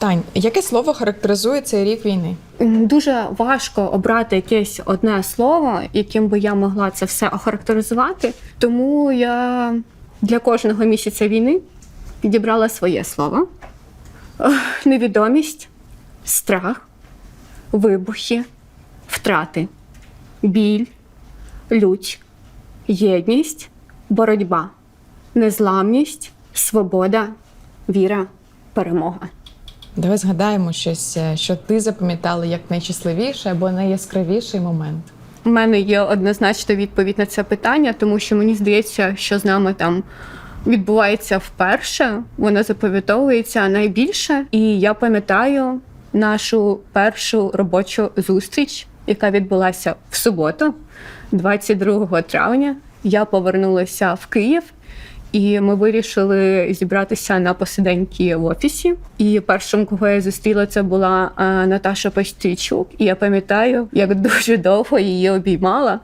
Тань, яке слово характеризує цей рік війни? Дуже важко обрати якесь одне слово, яким би я могла це все охарактеризувати. Тому я для кожного місяця війни підібрала своє слово: невідомість, страх, вибухи, втрати, біль, лють, єдність, боротьба, незламність, свобода, віра, перемога. Давай згадаємо щось, е, що ти запам'ятала як найщасливіший або найяскравіший момент. У мене є однозначна відповідь на це питання, тому що мені здається, що з нами там відбувається вперше, воно запам'ятовується найбільше. І я пам'ятаю нашу першу робочу зустріч, яка відбулася в суботу, 22 травня. Я повернулася в Київ. І ми вирішили зібратися на посиденьки в офісі. І першим, кого я зустріла, це була е, Наташа Пастійчук. І я пам'ятаю, як дуже довго її обіймала,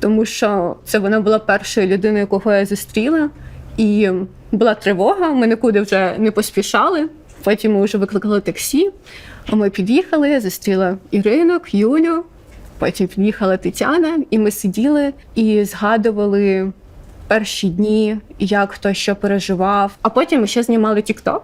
тому що це вона була першою людиною, кого я зустріла. І була тривога, ми нікуди вже не поспішали. Потім ми вже викликали таксі. Ми під'їхали, я зустріла Іринок, Юлю. Потім під'їхала Тетяна, і ми сиділи і згадували перші дні, як хто що переживав. А потім ми ще знімали TikTok.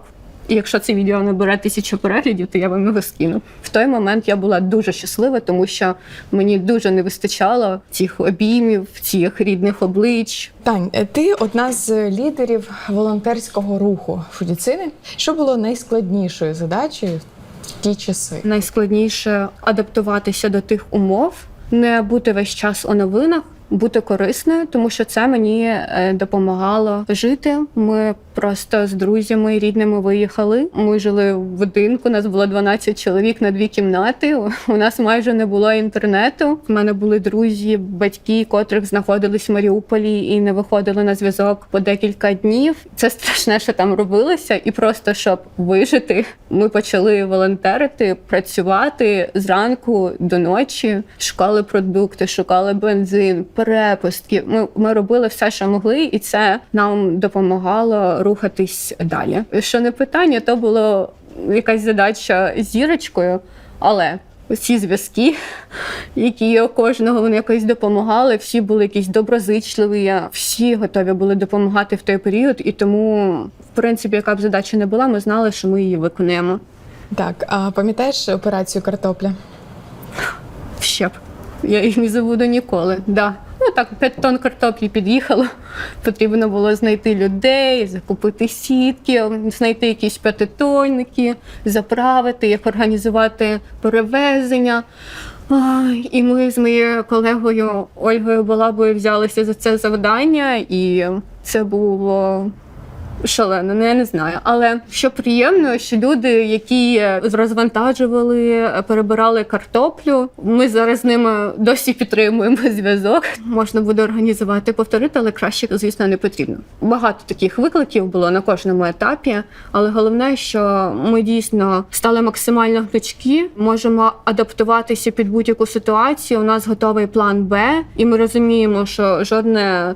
І якщо це відео набере тисячу переглядів, то я вам його скину. В той момент я була дуже щаслива, тому що мені дуже не вистачало цих обіймів, цих рідних облич. Тань, е, ти одна з лідерів волонтерського руху Фудіцини. Що було найскладнішою задачею в ті часи? Найскладніше адаптуватися до тих умов, не бути весь час у новинах. Бути корисною, тому що це мені е, допомагало жити. Ми просто з друзями і рідними виїхали. Ми жили в будинку. Нас було 12 чоловік на дві кімнати. У нас майже не було інтернету. У мене були друзі, батьки, котрих знаходились в Маріуполі і не виходили на зв'язок по декілька днів. Це страшне, що там робилося, і просто щоб вижити, ми почали волонтерити, працювати зранку до ночі, шукали продукти, шукали бензин, перепустки. Ми, ми робили все, що могли, і це нам допомагало рухатись далі. Що не питання, то було якась задача з зірочкою, але. Ці зв'язки, які у кожного вони якось допомагали, всі були якісь доброзичливі, всі готові були допомагати в той період, і тому, в принципі, яка б задача не була, ми знали, що ми її виконуємо. Так, а пам'ятаєш операцію картопля? Ще б. Я їх не забуду ніколи. Да. Ну так, 5 тонн картоплі під'їхало. Потрібно було знайти людей, закупити сітки, знайти якісь п'ятитонники, заправити, як організувати перевезення. І ми з моєю колегою Ольгою Балабою взялися за це завдання, і це було шалено, ну я не знаю. Але що приємно, що люди, які розвантажували, перебирали картоплю, ми зараз з ними досі підтримуємо зв'язок. Можна буде організувати, повторити, але краще, звісно, не потрібно. Багато таких викликів було на кожному етапі, але головне, що ми дійсно стали максимально гнучкі, можемо адаптуватися під будь-яку ситуацію. У нас готовий план Б, і ми розуміємо, що жодне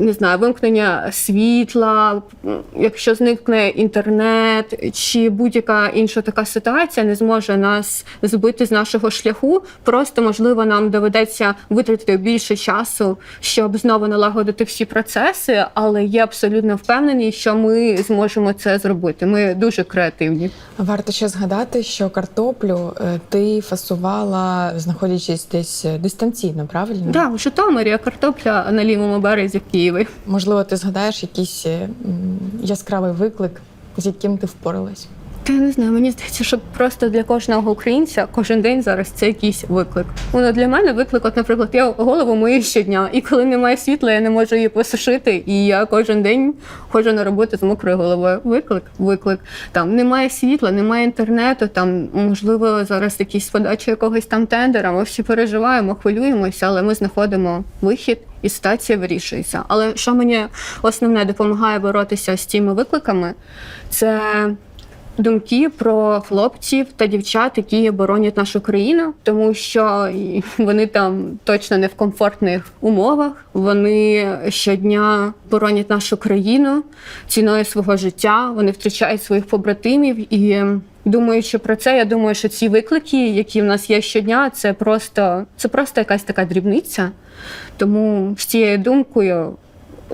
не знаю, вимкнення світла, якщо зникне інтернет чи будь-яка інша така ситуація не зможе нас збити з нашого шляху. Просто можливо нам доведеться витратити більше часу, щоб знову налагодити всі процеси, але я абсолютно впевнені, що ми зможемо це зробити. Ми дуже креативні. Варто ще згадати, що картоплю е, ти фасувала, знаходячись десь е, дистанційно, правильно? Да, у Житомирі картопля на лівому березі в Києві. Можливо, ти згадаєш якийсь е, яскравий виклик, з яким ти впоралась. Та я не знаю, мені здається, що просто для кожного українця кожен день зараз це якийсь виклик. Воно для мене виклик, от, наприклад, я голову мою щодня, і коли немає світла, я не можу її посушити. І я кожен день ходжу на роботу з мокрою головою. Виклик, виклик. Там немає світла, немає інтернету. Там можливо зараз якісь подача якогось там тендера. Ми всі переживаємо, хвилюємося, але ми знаходимо вихід. І ситуація вирішується. Але що мені основне допомагає боротися з цими викликами, це думки про хлопців та дівчат, які боронять нашу країну, тому що вони там точно не в комфортних умовах. Вони щодня боронять нашу країну ціною свого життя. Вони втрачають своїх побратимів і. Думаючи про це, я думаю, що ці виклики, які в нас є щодня, це просто це просто якась така дрібниця. Тому з цією думкою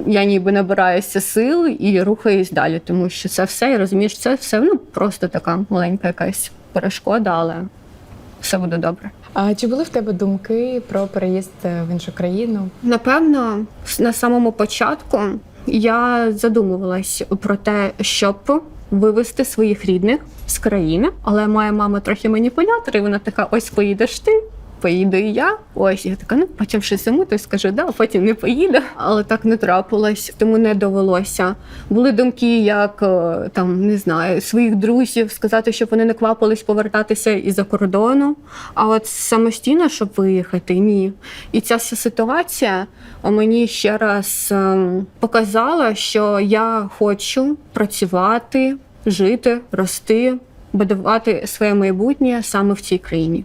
я ніби набираюся сил і рухаюсь далі, тому що це все, я розумію, що це все ну, просто така маленька якась перешкода, але все буде добре. А чи були в тебе думки про переїзд в іншу країну? Напевно, на самому початку я задумувалась про те, щоб вивезти своїх рідних з країни, але моя мама трохи маніпулятор, і вона така: ось поїдеш ти. Поїду і я. Ось я така, ну потім щось замутаю, скажу, да, потім не поїду. Але так не трапилось, тому не довелося. Були думки, як е, там не знаю, своїх друзів сказати, щоб вони не квапились повертатися із-за кордону. А от самостійно, щоб виїхати, ні. І ця вся ситуація мені ще раз ем, показала, що я хочу працювати, жити, рости, будувати своє майбутнє саме в цій країні.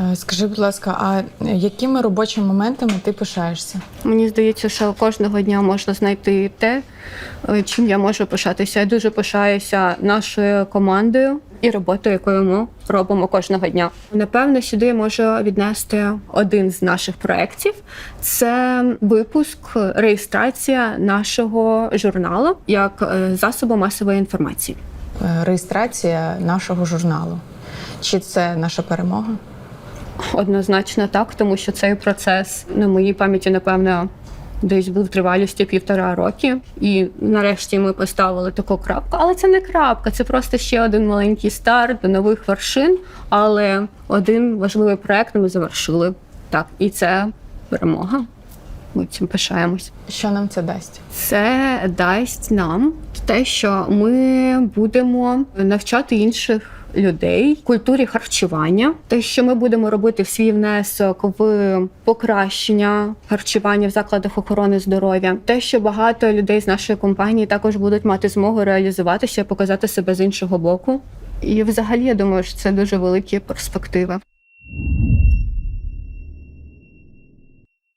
Е, Скажи, будь ласка, а якими робочими моментами ти пишаєшся? Мені здається, що кожного дня можна знайти те, е, чим я можу пишатися. Я дуже пишаюся нашою командою і роботою, якою ми робимо кожного дня. Напевно, сюди я можу віднести один з наших проєктів. Це випуск, реєстрація нашого журналу як е, засобу масової інформації. Реєстрація нашого журналу. Чи це наша перемога? Однозначно так, тому що цей процес на моїй пам'яті, напевно, десь був тривалістю півтора роки. І нарешті ми поставили таку крапку. Але це не крапка, це просто ще один маленький старт до нових вершин. Але один важливий проект ми завершили. Так, і це перемога. Ми цим пишаємось. Що нам це дасть? Це дасть нам те, що ми будемо навчати інших людей культурі харчування, те, що ми будемо робити в свій внесок в покращення харчування в закладах охорони здоров'я, те, що багато людей з нашої компанії також будуть мати змогу реалізуватися, показати себе з іншого боку. І взагалі я думаю, що це дуже великі перспективи.